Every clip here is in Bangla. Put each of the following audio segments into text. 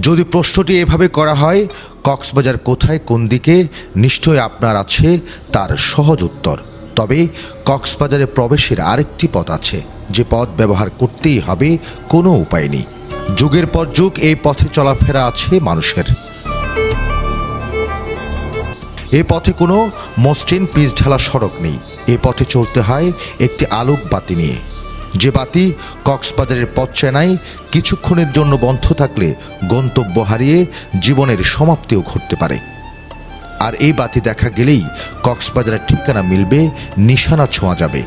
যদি প্রশ্নটি এভাবে করা হয়, কক্সবাজার কোথায়, কোন দিকে নিশ্চয়ই আপনার আছে তার সহজ উত্তর। তবে কক্সবাজারে প্রবেশের আরেকটি পথ আছে, যে পথ ব্যবহার করতেই হবে কোনো উপায় নেই। যুগের পর যুগ এই পথে চলাফেরা আছে মানুষের। এ পথে কোনো মসৃণ পিচ ঢালা সড়ক নেই। এ পথে চলতে হয় একটি আলোক বাতি নিয়ে। যে বাতি কক্সবাজারের পথ চেনায় কিছুক্ষণের জন্য বন্ধ থাকলে গন্তব্য হারিয়ে জীবনের সমাপ্তিও ঘটতে পারে। আর এই বাতি দেখা গেলেই কক্সবাজারের ঠিকানা মিলবে, নিশানা ছোঁয়া যাবে।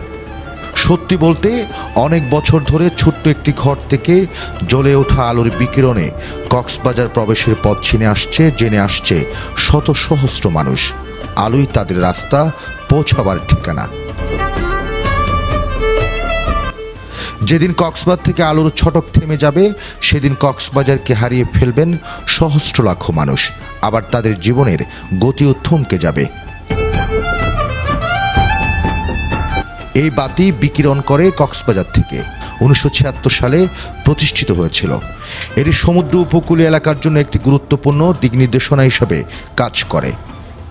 সত্যি বলতে, অনেক বছর ধরে ছোট্ট একটি ঘর থেকে জ্বলে ওঠা আলোর বিকিরণে কক্সবাজার প্রবেশের পথ চিনে আসছে, জেনে আসছে শত সহস্র মানুষ। আলোই তাদের রাস্তা, পৌঁছাবার ঠিকানা। যেদিন কক্সবাজার থেকে আলোর ছটক থেমে যাবে, সেদিন কক্সবাজারকে হারিয়ে ফেলবেন সহস্র লাখ মানুষ। আবার তাদের জীবনের গতিও থমকে যাবে। এই বাতি বিকিরণ করে কক্সবাজার থেকে, উনিশশো ছিয়াত্তর সালে প্রতিষ্ঠিত হয়েছিল। এটি সমুদ্র উপকূলীয় এলাকার জন্য একটি গুরুত্বপূর্ণ দিক নির্দেশনা হিসাবে কাজ করে।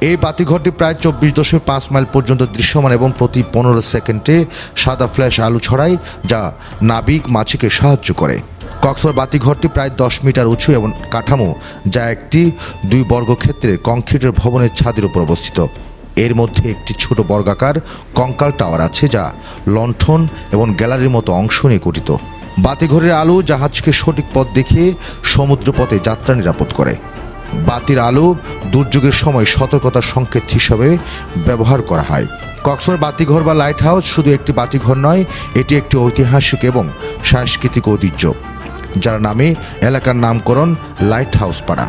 এই বাতিঘরটি প্রায় চব্বিশ দশমিক পাঁচ মাইল পর্যন্ত দৃশ্যমান এবং প্রতি পনেরো সেকেন্ডে সাদা ফ্ল্যাশ আলো ছড়ায়, যা নাবিক মাছিকে সাহায্য করে। কক্সবাজার বাতিঘরটি প্রায় দশ মিটার উঁচু এবং কাঠামো, যা একটি দুই বর্গক্ষেত্রের কংক্রিটের ভবনের ছাদের উপর অবস্থিত। এর মধ্যে একটি ছোট বর্গাকার কঙ্কাল টাওয়ার আছে, যা লণ্ঠন এবং গ্যালারির মতো অংশ নিয়ে গঠিত। বাতিঘরের আলো জাহাজকে সঠিক পথ দেখিয়ে সমুদ্রপথে যাত্রা নিরাপদ করে। বাতির আলো দুর্যোগের সময় সতর্কতার সংকেত হিসাবে ব্যবহার করা হয়। কক্সবাজার বাতিঘর বা লাইট হাউস শুধু একটি বাতিঘর নয়, এটি একটি ঐতিহাসিক এবং সাংস্কৃতিক ঐতিহ্য, যার নামে এলাকার নামকরণ লাইট হাউস পাড়া।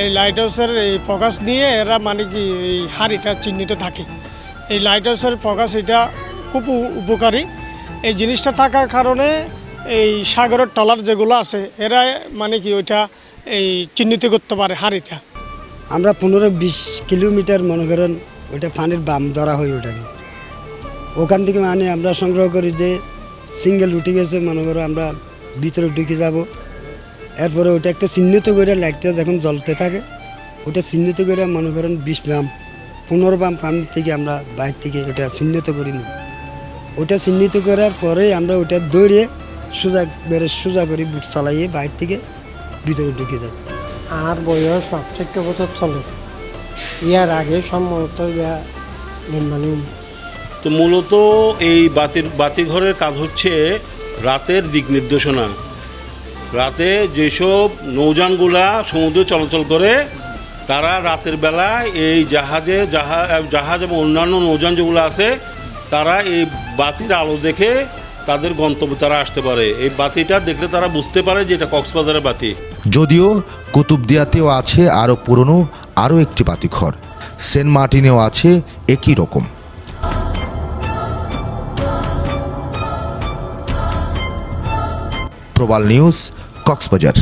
এই লাইট হাউসের এই ফোকাস নিয়ে এরা মানে কি, এই হাড়িটা চিহ্নিত থাকে। এই লাইট হাউসের ফোকাস এটা খুব উপকারী। এই জিনিসটা থাকার কারণে এই সাগরের টলার যেগুলো আছে, এরা মানে কি ওইটা এই চিহ্নিত করতে পারে হাড়িটা? আমরা পনেরো বিশ কিলোমিটার মনে করেন ওইটা পানির বাম ধরা হয় ওটাকে ওখান থেকে মানে আমরা সংগ্রহ করি যে সিঙ্গেল উঠে গেছে, মনে করো আমরা ভিতরে ঢুকে যাব। এরপরে ওটা একটা চিহ্নিত করে লাইটটা যখন জ্বলতে থাকে ওটা চিহ্নিত করে মনে করেন বিশ বাম পনেরো বাম পানি থেকে আমরা বাইর থেকে ওটা চিহ্নিত করি নিই ওটা চিহ্নিত করার পরে আমরা ওটা দৌড়ে সোজা বেড়ে সোজা করি বুট চালাইয়ে বাইর থেকে ভিতরে ঢুকে যাই আর বয়স পাঁচ চোদ্দ বছর চলে। ইয়ার আগে সম্ভবত ইয়া নির্মাণ তো মূলত এই বাতির বাতিঘরের কাজ হচ্ছে রাতের দিক নির্দেশনা। রাতে যেসব নৌযানগুলা সমুদ্রে চলাচল করে তারা রাতের বেলায় এই জাহাজে জাহাজ জাহাজ এবং অন্যান্য নৌযান যেগুলো আছে তারা এই বাতির আলো দেখে তাদের গন্তব্য তারা আসতে পারে। এই বাতিটা দেখলে তারা বুঝতে পারে যে এটা কক্সবাজারের বাতি। যদিও কুতুবদিয়াতেও আছে আরও পুরনো, আরও একটি বাতিঘর। সেন্ট মার্টিনেও আছে একই রকম। প্রবাল নিউজ, কক্সবাজার।